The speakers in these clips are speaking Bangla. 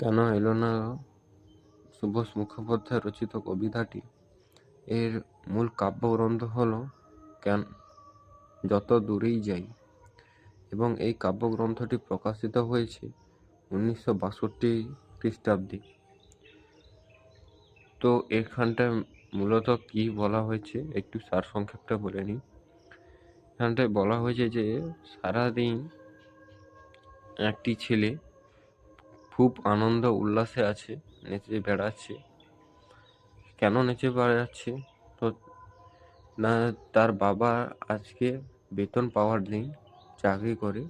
কেন এলো না। সুভাষ মুখোপাধ্যায় রচিত কবিতাটি। এর মূল কাব্যগ্রন্থ হল কেন যত দূরেই যাই এবং এই কাব্যগ্রন্থটি প্রকাশিত হয়েছে উনিশশো বাষট্টি খ্রিস্টাব্দে। তো এখানটায় মূলত কি বলা হয়েছে একটু সারসংক্ষেপটা বলে নিই। এখানটায় বলা হয়েছে যে সারাদিন একটি ছেলে খুব আনন্দ, উল্লাসে আছে, নেচে বেড়াচ্ছে। কেন নেচে বেড়াচ্ছে? তো না, তার বাবা আজকে বেতন পাওয়ার দিন, চাকরি করে।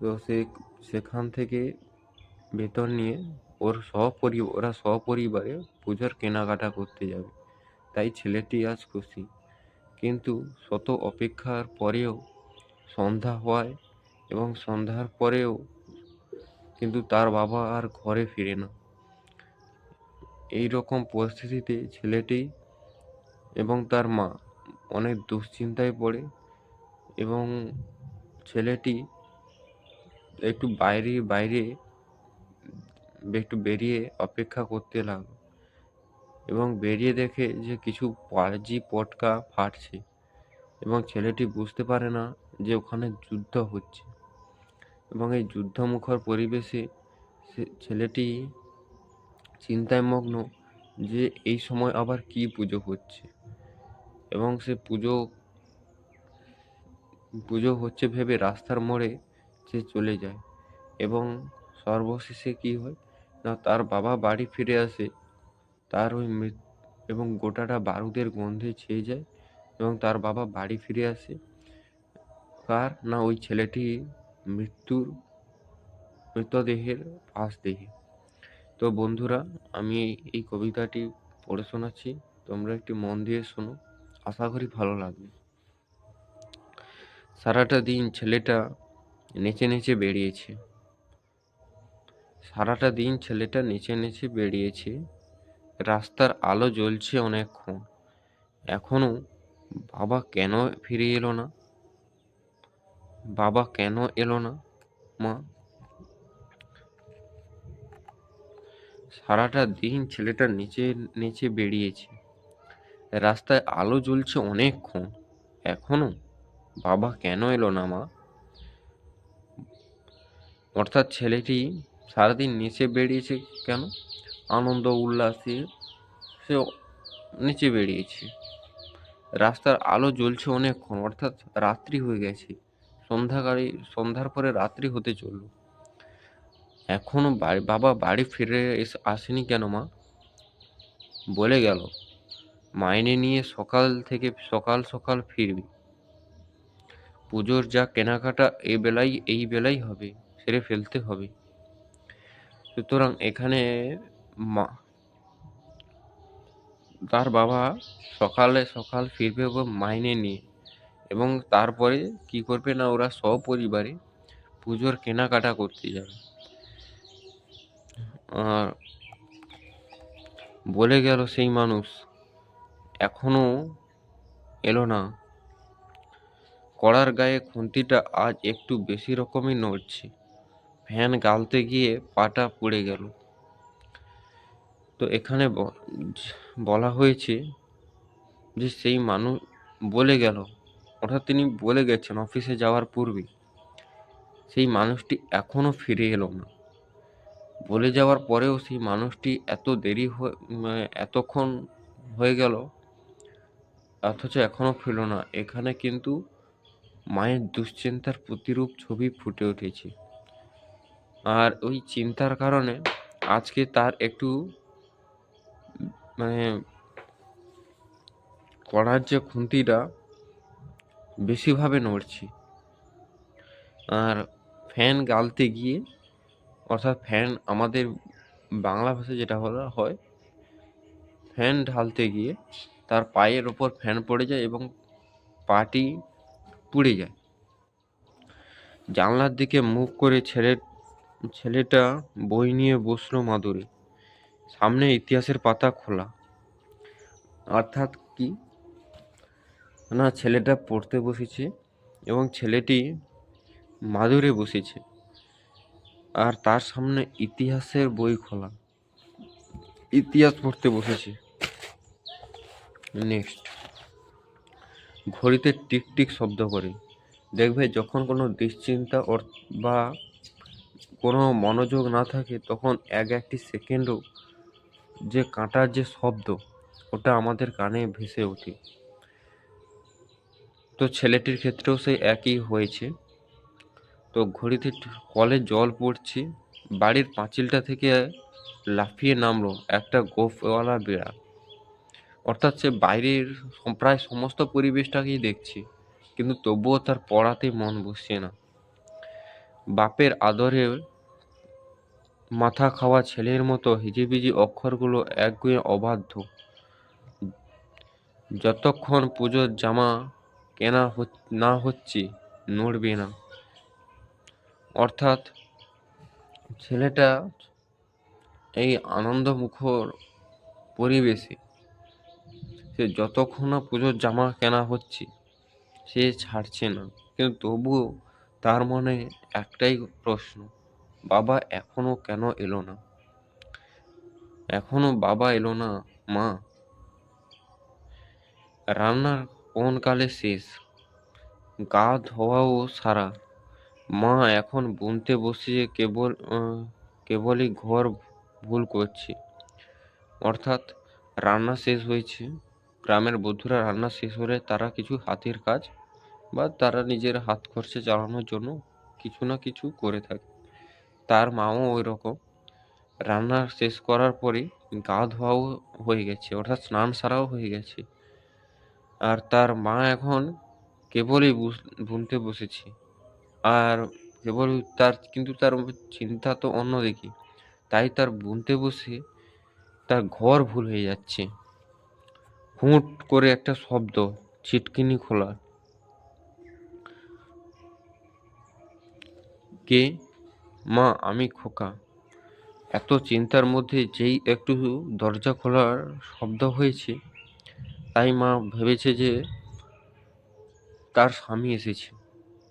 তো সে, সেখান থেকে বেতন নিয়ে ওর সপরি ওরা সপরিবারে পুজোর কেনাকাটা করতে যাবে। তাই ছেলেটি আজ খুশি। কিন্তু শত অপেক্ষার পরেও সন্ধ্যা হওয়ায় এবং সন্ধ্যার পরেও কিন্তু তার বাবা আর ঘরে ফিরে না। এই রকম পরিস্থিতিতে ছেলেটি এবং তার মা অনেক দুশ্চিন্তায় পড়ে এবং ছেলেটি একটু বাইরে বাইরে একটু বেরিয়ে অপেক্ষা করতে লাগল এবং বেরিয়ে দেখে যে কিছু বাজি পটকা ফাটছে এবং ছেলেটি বুঝতে পারে না যে ওখানে যুদ্ধ হচ্ছে। এবং এই যুদ্ধমুখর পরিবেশে ছেলেটি চিন্তায় মগ্ন যে এই সময় আবার কী পুজো হচ্ছে। এবং সে পুজো পুজো হচ্ছে ভেবে রাস্তার মোড়ে সে চলে যায় এবং সর্বশেষে কী হয় না, তার বাবা বাড়ি ফিরে আসে, তার ওই এবং গোটাটা বারুদের গন্ধে ছেয়ে যায় এবং তার বাবা বাড়ি ফিরে আসে। কার না ওই ছেলেটি মৃত্যুর মৃতদেহের পাশ দেখে। তো বন্ধুরা, আমি এই কবিতাটি পড়ে শোনাচ্ছি। তোমরা একটু মন দিয়ে শোনো। আশা করি ভালো লাগবে। সারাটা দিন ছেলেটা নেচে নেচে বেরিয়েছে সারাটা দিন ছেলেটা নেচে নেচে বেরিয়েছে রাস্তার আলো জ্বলছে অনেকক্ষণ। এখনও বাবা কেন ফিরে এলো না? বাবা কেন এলো না, মা? সারাটা দিন ছেলেটা নিচে নিচে বেরিয়েছে রাস্তায় আলো জ্বলছে অনেকক্ষণ। এখনও? বাবা কেন এলো না, মা? অর্থাৎ ছেলেটি সারাদিন নিচে বেরিয়েছে কেন? আনন্দ, উল্লাসে সে নিচে বেরিয়েছে রাস্তার আলো জ্বলছে অনেকক্ষণ, অর্থাৎ রাত্রি হয়ে গেছে। সন্ধ্যাকালে সন্ধ্যার পরে রাত্রি হতে চলল। এখনও বাড়ি, বাবা বাড়ি ফিরে এসে, আসেনি কেন মা? বলে গেল, মাইনে নিয়ে সকাল থেকে সকাল সকাল ফিরবি। পুজোর যা কেনাকাটা এ বেলাই, এই বেলাই হবে, সেরে ফেলতে হবে। সুতরাং এখানে মা, তার বাবা সকালে সকাল ফিরবে মাইনে নিয়ে এবং তারপরে কি করবে না, ওরা সপরিবারে পুজোর কেনাকাটা করতে যাবে। আর বলে গেল সেই মানুষ, এখনও এলো না। কড়ার গায়ে খুন্তিটা আজ একটু বেশি রকমই নড়ছে। ফ্যান গালতে গিয়ে পাটা পড়ে গেল। তো এখানে বলা হয়েছে যে সেই মানুষ বলে গেল অর্থাৎ তিনি বলে গেছেন, অফিসে যাওয়ার পূর্বে সেই মানুষটি এখনও ফিরে এলো না। বলে যাওয়ার পরেও সেই মানুষটি এত দেরি হয়ে মানে এতক্ষণ হয়ে গেল, অথচ এখনও ফিরল না। এখানে কিন্তু মায়ের দুশ্চিন্তার প্রতিরূপ ছবি ফুটে উঠেছে। আর ওই চিন্তার কারণে আজকে তার একটু মানে কড়ার যে খুন্তিটা বেশিভাবে নড়ছে। আর ফ্যান গালতে গিয়ে, অর্থাৎ ফ্যান আমাদের বাংলা ভাষায় যেটা বলা হয় ফ্যান ঢালতে গিয়ে তার পায়ের ওপর ফ্যান পড়ে যায় এবং পাটি পুড়ে যায়। জানলার দিকে মুখ করে ছেলে, ছেলেটা বই নিয়ে বসল মাদুরে। সামনে ইতিহাসের পাতা খোলা। অর্থাৎ কি? না, ছেলেটা পড়তে বসেছে এবং ছেলেটি মাদুরে বসেছে। আর তার সামনে ইতিহাসের বই খোলা। ইতিহাস পড়তে বসেছে। নেক্সট। ঘড়িতে টিক টিক শব্দ করে। দেখবে যখন কোনো দুশ্চিন্তা বা কোনো মনোযোগ না থাকে, তখন এক একটি সেকেন্ডও যে কাঁটার যে শব্দ, ওটা আমাদের কানে ভেসে ওঠে। তো ছেলেটির ক্ষেত্রেও সেই একই হয়েছে। তো ঘড়িতে কলে জল পড়ছে, বাড়ির পাঁচিলটা থেকে লাফিয়ে নামলো একটা গোফওয়ালা বিড়াল। অর্থাৎ সে বাইরের প্রায় সমস্ত পরিবেশটাকেই দেখছে, কিন্তু তবুও তার পড়াতে মন বসছে না। বাপের আদরে মাথা খাওয়া ছেলের মতো হিজিবিজি অক্ষরগুলো একগুঁয়ে অবাধ্য। যতক্ষণ পুজোর জামা কেনা না হচ্ছে নড়বে না। অর্থাৎ ছেলেটা এই আনন্দমুখর পরিবেশে সে যতক্ষণ না পুজোর জামা কেনা হচ্ছে, সে ছাড়ছে না। কিন্তু তবুও তার মনে একটাই প্রশ্ন, বাবা এখনও কেন এলো না? এখনও বাবা এলো না, মা? রান্নার কোন কালে শেষ? গা ধোয়াও সারা। মা এখন বুনতে বসিয়ে কেবল কেবলই ঘর ভুল করছে। অর্থাৎ রান্না শেষ হয়েছে। গ্রামের বধূরা রান্না শেষ হলে তারা কিছু হাতের কাজ বা তারা নিজের হাত খরচে চালানোর জন্য কিছু না কিছু করে থাকে। তার মাও ওই রকম রান্না শেষ করার পরে গা ধোয়াও হয়ে গেছে। অর্থাৎ স্নান সারাও হয়ে গেছে। আর তার মা এখন কেবলই বুনতে বসেছে। আর কেবল তার, কিন্তু তার চিন্তা তো অন্যদিকে। তাই তার বুনতে বসে তার ঘর ভুল হয়ে যাচ্ছে। হুট করে একটা শব্দ, ছিটকিনি খোলা। কে? মা, আমি খোকা। এত চিন্তার মধ্যে যেই একটু দরজা খোলার শব্দ হয়েছে তাই মা ভেবেছে যে তার স্বামী এসেছে।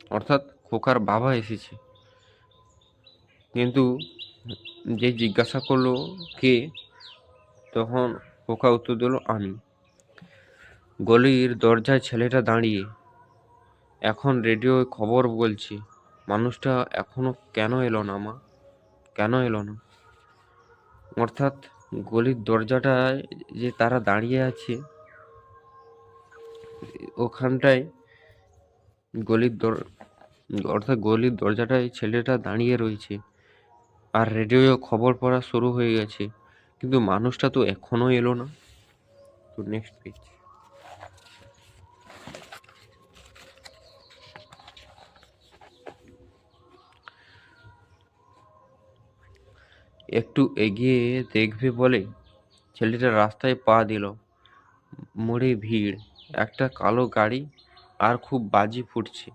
অর্থাৎ খোকার বাবা এসেছে। কিন্তু যে জিজ্ঞাসা করল কে, তখন খোকা উত্তর দিল, আমি। গলির দরজায় ছেলেটা দাঁড়িয়ে এখন রেডিও খবর বলছে, মানুষটা এখনও কেন এলো না মা? কেন এলো না? অর্থাৎ গলির দরজাটায় যে তারা দাঁড়িয়ে আছে ওখানটায় গলির দর, অর্থাৎ গলির দরজাটায় ছেলেটা দাঁড়িয়ে রয়েছে। আর রেডিও খবর পড়া শুরু হয়ে গেছে। কিন্তু মানুষটা তো এখনও এলো না। তো নেক্সট পেজ একটু এগিয়ে দেখবে বলে ছেলেটা রাস্তায় পা দিল। মোড়ে ভিড়। একটা কালো গাড়ি আর খুব বাজি ফুটছে।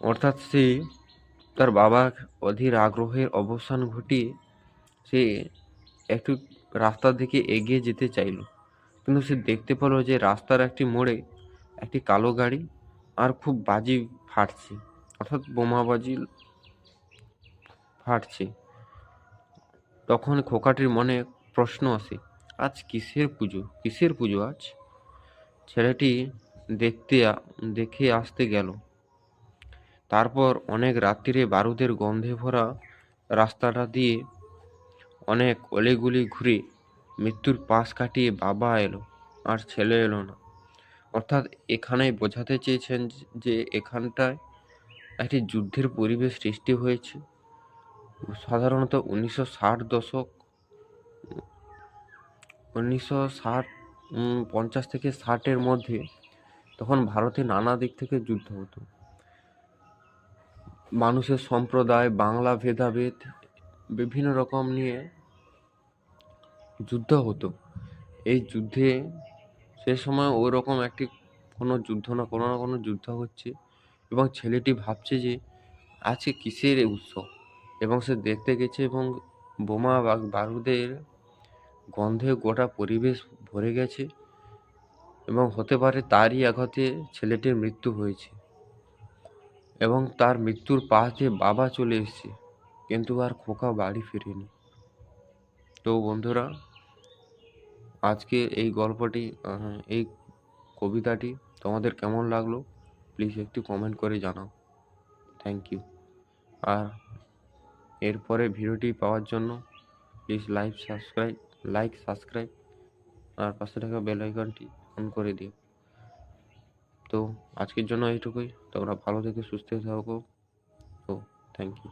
অর্থাৎ সে তার বাবা অধীর আগ্রহের অবসান ঘটিয়ে সে একটু রাস্তার দিকে এগিয়ে যেতে চাইল। কিন্তু সে দেখতে পেল যে রাস্তার একটি মোড়ে একটি কালো গাড়ি আর খুব বাজি ফাটছে। অর্থাৎ বোমাবাজি ফাটছে। তখন খোকাটির মনে প্রশ্ন আসে, আজ কিসের পুজো? কিসের পুজো আজ? ছেলেটি দেখতে দেখে আসতে গেল। তারপর অনেক রাত্রিরে বারুদের গন্ধে ভরা রাস্তাটা দিয়ে অনেক অলেগুলি ঘুরে মৃত্যুর পাশ কাটিয়ে বাবা এলো, আর ছেলে এলো না। অর্থাৎ এখানে বোঝাতে চেয়েছেন যে এখানটায় একটি যুদ্ধের পরিবেশ সৃষ্টি হয়েছে। সাধারণত উনিশশো ষাট দশক, উনিশশো ষাট পঞ্চাশ থেকে ষাটের মধ্যে তখন ভারতে নানা দিক থেকে যুদ্ধ হতো। মানুষের সম্প্রদায়, বাংলা ভেদাভেদ, বিভিন্ন রকম নিয়ে যুদ্ধ হতো। এই যুদ্ধে সে সময় ওই রকম একটি কোনো যুদ্ধ না, কোনো না কোনো যুদ্ধ হচ্ছে এবং ছেলেটি ভাবছে যে আজকে কিসের উৎসব? এবং সে দেখতে গেছে এবং বোমা বারুদের গন্ধে গোটা পরিবেশ ভরে গেছে এবং হতে পারে তারই আঘাতে ছেলেটির মৃত্যু হয়েছে এবং তার মৃত্যুর দিয়ে বাবা চলে এসেছে, কিন্তু আর খোকা বাড়ি ফিরেনি। তো বন্ধুরা আজকে এই গল্পটি এই কবিতাটি তোমাদের কেমন লাগল? প্লিজ একটু কমেন্ট করে জানাও। থ্যাংক ইউ আর এরপরে ভিডিওটি পাওয়ার জন্য please like subscribe like subscribe আর পাশে থাকা বেল আইকনটি অন করে দিও। তো আজকের জন্য এইটুকুই। তোমরা ভালো থেকে, সুস্থ থাকো। তো থ্যাংক ইউ